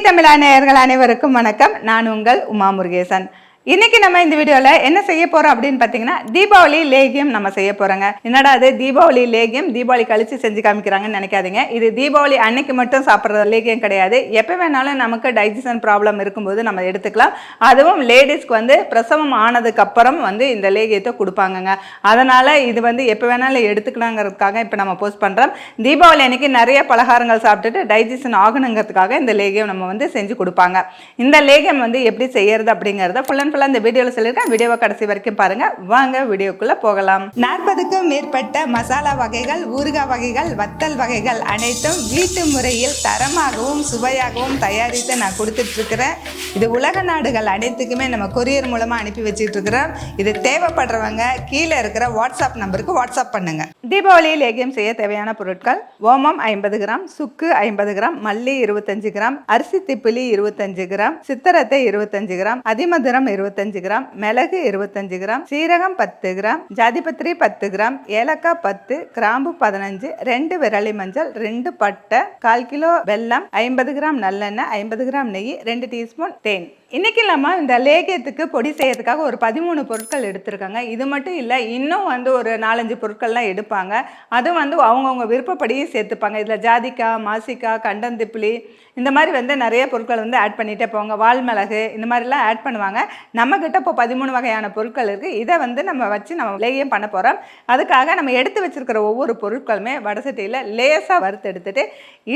தமிழ் தமிழா நேயர்கள் அனைவருக்கும் வணக்கம். நான் உங்கள் உமா முருகேசன். இன்னைக்கு நம்ம இந்த வீடியோல என்ன செய்ய போறோம் அப்படின்னு பாத்தீங்கன்னா தீபாவளி லேகியம் நம்ம செய்ய போறோங்க. என்னடா அது தீபாவளி லேகியம் தீபாவளி கழிச்சு செஞ்சு காமிக்கிறாங்கன்னு நினைக்காதீங்க. இது தீபாவளி அன்னைக்கு மட்டும் சாப்பிட்ற லேகியம் கிடையாது. எப்போ வேணாலும் நமக்கு டைஜஷன் ப்ராப்ளம் இருக்கும்போது நம்ம எடுத்துக்கலாம். அதுவும் லேடிஸ்க்கு வந்து பிரசவம் ஆனதுக்கு அப்புறம் வந்து இந்த லேகியத்தை கொடுப்பாங்கங்க. அதனால இது வந்து எப்போ வேணாலும் எடுத்துக்கலாங்கிறதுக்காக இப்போ நம்ம போஸ்ட் பண்றோம். தீபாவளி அன்னைக்கு நிறைய பலகாரங்கள் சாப்பிட்டுட்டு டைஜஷன் ஆகணுங்கிறதுக்காக இந்த லேகியம் நம்ம வந்து செஞ்சு கொடுப்பாங்க. இந்த லேகியம் வந்து எப்படி செய்யறது அப்படிங்கிறத ஃபுல்லாக ஃபுல்லாக இந்த வீடியோவில் சொல்லியிருக்கேன். வீடியோவை கடைசி வரைக்கும் பாருங்க. வாங்க வீடியோக்குள்ள போகலாம். நாற்பதுக்கும் மேற்பட்ட மசாலா வகைகள் ஊறுகாய் வகைகள் வத்தல் வகைகள் அனைத்தும் வீட்டு முறையில் தரமாகவும் சுவையாகவும் தயாரித்து நான் கொடுத்துட்டு இருக்கிறேன் இது உலக நாடுகள் அனைத்துக்குமே நம்ம கொரியர் மூலமாக அனுப்பி வச்சுட்டு இருக்கிறோம் இது தேவைப்படுறவங்க கீழே இருக்கிற வாட்ஸ்அப் நம்பருக்கு வாட்ஸ்அப் பண்ணுங்க. தீபாவளி லேகியம் செய்ய தேவையான பொருட்கள் ஓமம் ஐம்பது கிராம் சுக்கு ஐம்பது கிராம் மல்லி இருபத்தஞ்சு கிராம் அரிசி திப்பிலி இருபத்தஞ்சு கிராம் சித்தரத்தை இருபத்தஞ்சு கிராம் அதிமதுரம் இருபத்தஞ்சு கிராம் மிளகு இருபத்தஞ்சு கிராம் சீரகம் பத்து கிராம் ஜாதிபத்திரி பத்து கிராம் ஏலக்காய் பத்து கிராம்பு பதினஞ்சு ரெண்டு விரலி மஞ்சள் ரெண்டு பட்டை கால் கிலோ வெல்லம் ஐம்பது கிராம் நல்லெண்ணெய் ஐம்பது கிராம் நெய் ரெண்டு டீஸ்பூன் தேன். இன்றைக்கி நம்ம இந்த லேகியத்துக்கு பொடி செய்யறதுக்காக ஒரு பதிமூணு பொருட்கள் எடுத்திருக்காங்க. இது மட்டும் இல்லை இன்னும் வந்து ஒரு நாலஞ்சு பொருட்கள்லாம் எடுப்பாங்க. அதுவும் வந்து அவங்கவுங்க விருப்பப்படியே சேர்த்துப்பாங்க. இதில் ஜாதிக்காய் மாசிக்காய் கண்டந்திப்பிலி இந்த மாதிரி வந்து நிறைய பொருட்கள் வந்து ஆட் பண்ணிகிட்டே போவாங்க. வால்மிளகு இந்த மாதிரிலாம் ஆட் பண்ணுவாங்க. நம்மக்கிட்ட இப்போ பதிமூணு வகையான பொருட்கள் இருக்குது இதை வந்து நம்ம வச்சு நம்ம லேகியம் பண்ண போகிறோம் அதுக்காக நம்ம எடுத்து வச்சுருக்கிற ஒவ்வொரு பொருட்களுமே வடசட்டியில் லேசாக வறுத்து எடுத்துகிட்டு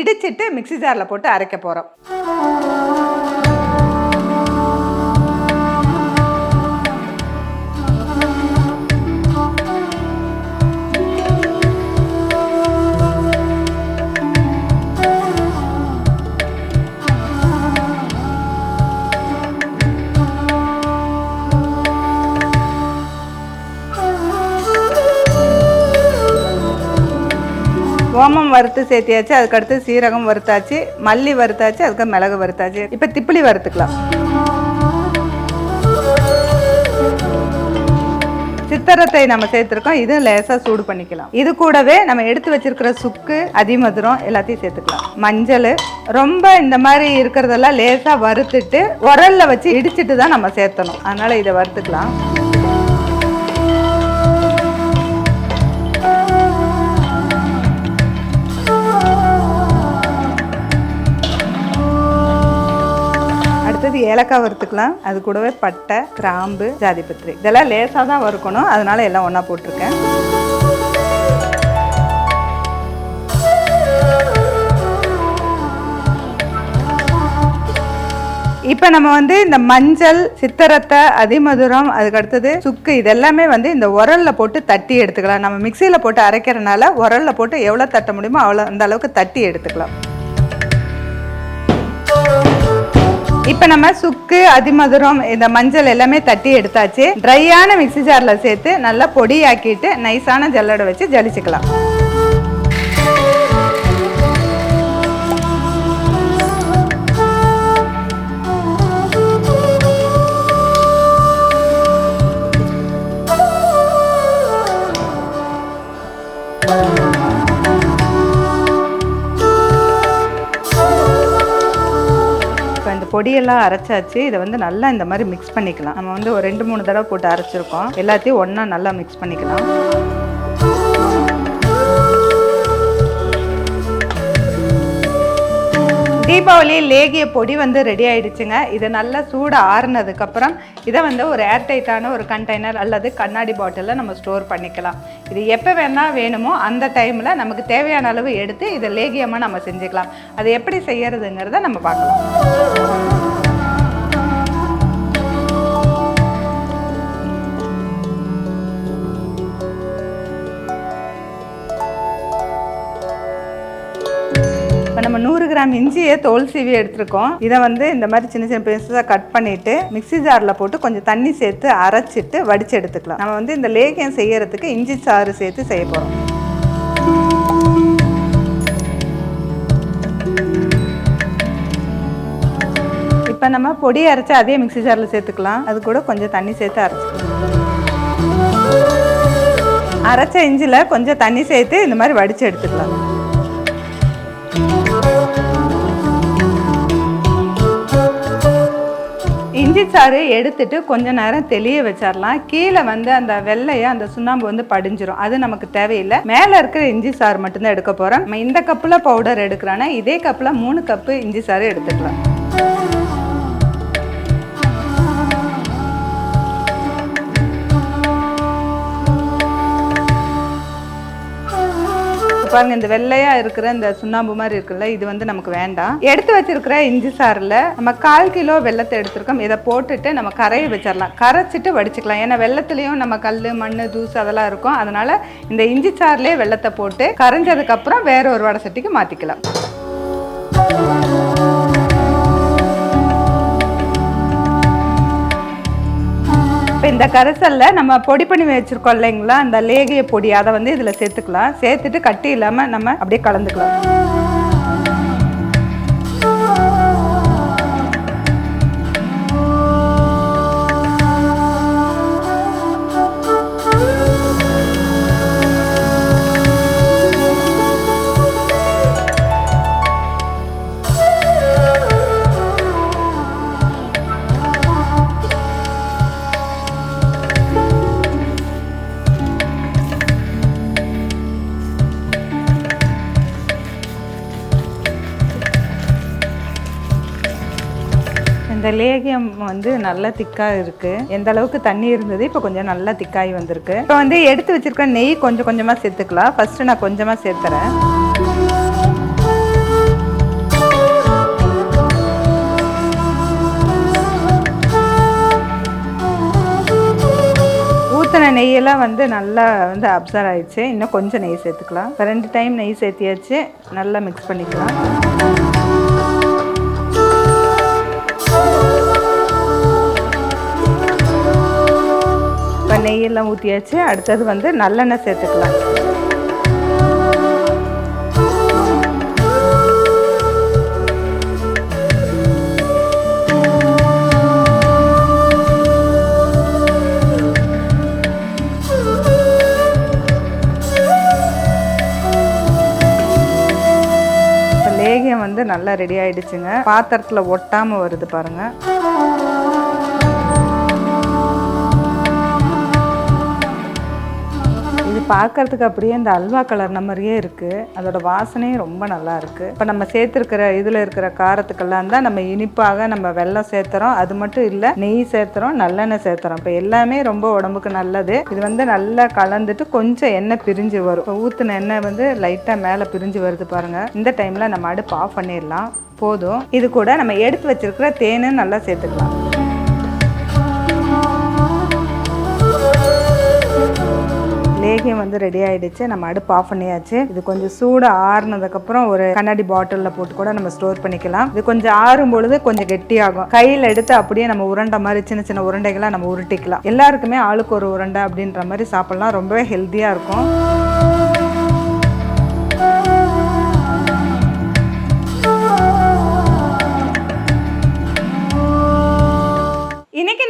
இடிச்சிட்டு மிக்ஸி ஜாரில் போட்டு அரைக்க போகிறோம் ஓமம் வறுத்து சேர்த்தியாச்சு அதுக்கடுத்து சீரகம் வறுத்தாச்சு மல்லி வறுத்தாச்சு அதுக்கு மிளகு வறுத்தாச்சு. இப்போ திப்பிலி வறுத்துக்கலாம். சித்தரத்தை நம்ம சேர்த்துருக்கோம். இதுவும் லேசாக சூடு பண்ணிக்கலாம். இது கூடவே நம்ம எடுத்து வச்சிருக்கிற சுக்கு அதிமதுரம் எல்லாத்தையும் சேர்த்துக்கலாம். மஞ்சள் ரொம்ப இந்த மாதிரி இருக்கிறதெல்லாம் லேசாக வறுத்துட்டு உரல்ல வச்சு இடிச்சிட்டு தான் நம்ம சேர்த்தணும். அதனால இதை வறுத்துக்கலாம். ஏலக்காய் வறுத்துக்கலாம். அது கூடவே பட்டை கிராம்பு ஜாதிபத்திரி. இதெல்லாம் லேசாக தான் வறுக்கணும். அதனால எல்லாம் ஒன்றா போட்டிருக்கேன். இப்போ நம்ம வந்து இந்த மஞ்சள் சித்தரத்தை அதிமதுரம் அதுக்கு அடுத்தது சுக்கு இதெல்லாமே வந்து இந்த உரலில் போட்டு தட்டி எடுத்துக்கலாம். நம்ம மிக்சியில் போட்டு அரைக்கிறனால உரலில் போட்டு எவ்வளோ தட்ட முடியுமோ அவ்வளோ அந்த அளவுக்கு தட்டி எடுத்துக்கலாம். இப்போ நம்ம சுக்கு அதிமதுரம் இந்த மஞ்சள் எல்லாமே தட்டி எடுத்தாச்சு. ட்ரையான மிக்ஸி ஜாரில் சேர்த்து நல்லா பொடியாக்கிட்டு நைஸான ஜல்லடை வச்சு ஜலிச்சுக்கலாம். பொடியெல்லாம் அரைச்சாச்சு. இதை வந்து நல்லா இந்த மாதிரி மிக்ஸ் பண்ணிக்கலாம். நம்ம வந்து ஒரு ரெண்டு மூணு தடவை போட்டு அரைச்சிருக்கோம். எல்லாத்தையும் ஒன்றா நல்லா மிக்ஸ் பண்ணிக்கலாம். தீபாவளி லேகிய பொடி வந்து ரெடி ஆயிடுச்சுங்க. இது நல்லா சூடு ஆறுனதுக்கப்புறம் இதை வந்து ஒரு ஏர்டைட்டான ஒரு கண்டெய்னர் அல்லது கண்ணாடி பாட்டிலில் நம்ம ஸ்டோர் பண்ணிக்கலாம். இது எப்போ வேணால் வேணுமோ அந்த டைமில் நமக்கு தேவையான அளவு எடுத்து இதை லேகியமாக நம்ம செஞ்சுக்கலாம். அது எப்படி செய்யறதுங்கிறத நம்ம பார்க்கலாம். நம்ம நூறு கிராம் இஞ்சியை தோல் சீவி எடுத்திருக்கோம். இதை வந்து இந்த மாதிரி சின்ன சின்ன பீஸாக கட் பண்ணிட்டு மிக்ஸி ஜாரில் போட்டு கொஞ்சம் தண்ணி சேர்த்து அரைச்சிட்டு வடிச்சு எடுத்துக்கலாம். நம்ம வந்து இந்த லேகியம் செய்யறதுக்கு இஞ்சி சாறு சேர்த்து செய்ய போகிறோம் இப்போ நம்ம பொடி அரைச்சி அதே மிக்ஸி ஜாரில் சேர்த்துக்கலாம். அது கூட கொஞ்சம் தண்ணி சேர்த்து அரைச்சிக்கலாம் அரைச்ச இஞ்சியில் கொஞ்சம் தண்ணி சேர்த்து இந்த மாதிரி வடித்து எடுத்துக்கலாம். இஞ்சி சாறு எடுத்துட்டு கொஞ்ச நேரம் தெளிய வச்சிடலாம் கீழே வந்து அந்த வெள்ளையை அந்த சுண்ணாம்பு வந்து படிஞ்சிரும். அது நமக்கு தேவையில்லை. மேலே இருக்கிற இஞ்சி சாறு மட்டும்தான் எடுக்க போகிறோம் நம்ம இந்த கப்பில் பவுடர் எடுக்கிறோன்னா இதே கப்பில் மூணு கப்பு இஞ்சி சாறு எடுத்துக்கலாம். பாருங்க இந்த வெள்ளையா இருக்கிற இந்த சுண்ணாம்பு மாதிரி இருக்குல்ல இது வந்து நமக்கு வேண்டாம். எடுத்து வச்சிருக்கிற இஞ்சி சாறில் நம்ம கால் கிலோ வெள்ளத்தை எடுத்திருக்கோம். இதை போட்டுட்டு நம்ம கரையை வச்சிடலாம். கரைச்சிட்டு வடிச்சுக்கலாம். ஏன்னா வெள்ளத்துலேயும் நம்ம கல் மண் தூசு அதெல்லாம் இருக்கும். அதனால இந்த இஞ்சி சாறுலேயே வெள்ளத்தை போட்டு கரைஞ்சதுக்கப்புறம் வேற ஒரு வடை சட்டிக்கு மாற்றிக்கலாம் இந்த கரைசலில் நம்ம பொடி பண்ணி வச்சுருக்கோம் இல்லைங்களா? அந்த லேகிய பொடி அதை வந்து இதில் சேர்த்துக்கலாம். சேர்த்துட்டு கட்டி இல்லாமல் நம்ம அப்படியே கலந்துக்கலாம். இந்த லேகியம் வந்து நல்லா திக்காக இருக்குது எந்த அளவுக்கு தண்ணி இருந்தது இப்போ கொஞ்சம் நல்லா திக்காகி வந்திருக்கு. இப்போ வந்து எடுத்து வச்சிருக்க நெய் கொஞ்சம் கொஞ்சமாக சேர்த்துக்கலாம். ஃபஸ்ட்டு நான் கொஞ்சமாக சேர்த்துறேன். ஊற்றின நெய்யெல்லாம் வந்து நல்லா வந்து அப்சர்வ் ஆயிடுச்சு. இன்னும் கொஞ்சம் நெய் சேர்த்துக்கலாம். இப்போ ரெண்டு டைம் நெய் சேர்த்தியாச்சு. நல்லா மிக்ஸ் பண்ணிக்கலாம். நெய்யெல்லாம் ஊற்றியாச்சு அடுத்தது வந்து நல்லெண்ணெய் சேர்த்துக்கலாம். இப்போ லேகியம் வந்து நல்லா ரெடி ஆயிடுச்சுங்க. பாத்திரத்தில் ஒட்டாமல் வருது பாருங்கள் இது பார்க்கறதுக்கு அப்படியே இந்த அல்வா கலர் மாதிரியே இருக்குது அதோட வாசனையும் ரொம்ப நல்லா இருக்குது இப்போ நம்ம சேர்த்துருக்கிற இதில் இருக்கிற காரத்துக்கெல்லாம் தான் நம்ம இனிப்பாக நம்ம வெல்லம் சேர்த்துறோம். அது மட்டும் இல்லை நெய் சேர்த்துறோம் நல்லெண்ணெய் சேர்த்துறோம். இப்போ எல்லாமே ரொம்ப உடம்புக்கு நல்லது. இது வந்து நல்லா கலந்துட்டு கொஞ்சம் எண்ணெய் பிரிஞ்சு வரும். இப்போ ஊற்றின எண்ணெய் வந்து லைட்டாக மேலே பிரிஞ்சு வருது பாருங்கள் இந்த டைமில் நம்ம அடுப்பு ஆஃப் பண்ணிடலாம். போதும். இது கூட நம்ம எடுத்து வச்சிருக்கிற தேனும் நல்லா சேர்த்துக்கலாம். லேகியம் வந்து ரெடி ஆயிடுச்சு. நம்ம அடுப்பு ஆஃப் பண்ணியாச்சு. இது கொஞ்சம் சூடு ஆறுனதுக்கப்புறம் ஒரு கண்ணாடி பாட்டிலில் போட்டு கூட நம்ம ஸ்டோர் பண்ணிக்கலாம். இது கொஞ்சம் ஆறும் பொழுது கொஞ்சம் கெட்டியாகும். கையில் எடுத்து அப்படியே நம்ம உருண்டை மாதிரி சின்ன சின்ன உருண்டைகளை நம்ம உருட்டிக்கலாம். எல்லாருக்குமே ஆளுக்கு ஒரு உருண்டை அப்படின்ற மாதிரி சாப்பிட்லாம். ரொம்பவே ஹெல்த்தியாக இருக்கும்.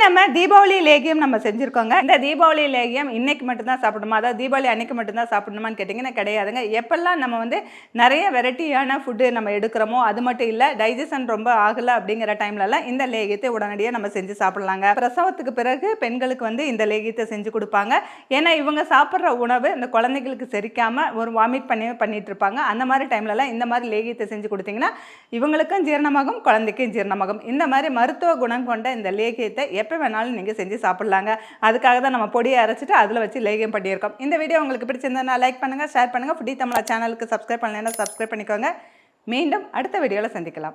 நம்ம தீபாவளி லேகியம் நம்ம செஞ்சுருக்கோங்க. இந்த தீபாவளி லேகியம் இன்னைக்கு மட்டும்தான் சாப்பிடணுமா? அதாவது தீபாவளி அன்னைக்கு மட்டும்தான் சாப்பிடணுமான்னு கேட்டிங்கன்னா கிடையாதுங்க. எப்பெல்லாம் நம்ம வந்து நிறைய வெரைட்டியான ஃபுட்டு நம்ம எடுக்கிறோமோ அது மட்டும் இல்லை டைஜஷன் ரொம்ப ஆகலை அப்படிங்கிற டைம்லலாம் இந்த லேகியத்தை உடனடியாக நம்ம செஞ்சு சாப்பிடலாங்க. பிரசவத்துக்கு பிறகு பெண்களுக்கு வந்து இந்த லேகியத்தை செஞ்சு கொடுப்பாங்க. ஏன்னா இவங்க சாப்பிட்ற உணவு இந்த குழந்தைகளுக்கு செரிக்காமல் ஒரு வாமிட் பண்ணி பண்ணிட்டு இருப்பாங்க. அந்த மாதிரி டைம்லலாம் இந்த மாதிரி லேகியத்தை செஞ்சு கொடுத்தீங்கன்னா இவங்களுக்கும் ஜீரணமாகும் குழந்தைக்கும் ஜீரணமாகும். இந்த மாதிரி மருத்துவ குணம் கொண்ட இந்த லேகியத்தை எப்போ எப்போ வேணாலும் நீங்கள் செஞ்சு சாப்பிட்லாங்க. அதுக்காக தான் நம்ம பொடியை அரைச்சிட்டு அதில் வச்சு லேகியம் பண்ணியிருக்கோம். இந்த வீடியோ உங்களுக்கு பிடிச்சிருந்தா லைக் பண்ணுங்கள் ஷேர் பண்ணுங்கள் ஃபுடி தமிழா சேனலுக்கு சப்ஸ்கிரைப் பண்ணலைன்னா சப்ஸ்கிரைப் பண்ணிக்கோங்க. மீண்டும் அடுத்த வீடியோவில் சந்திக்கலாம்.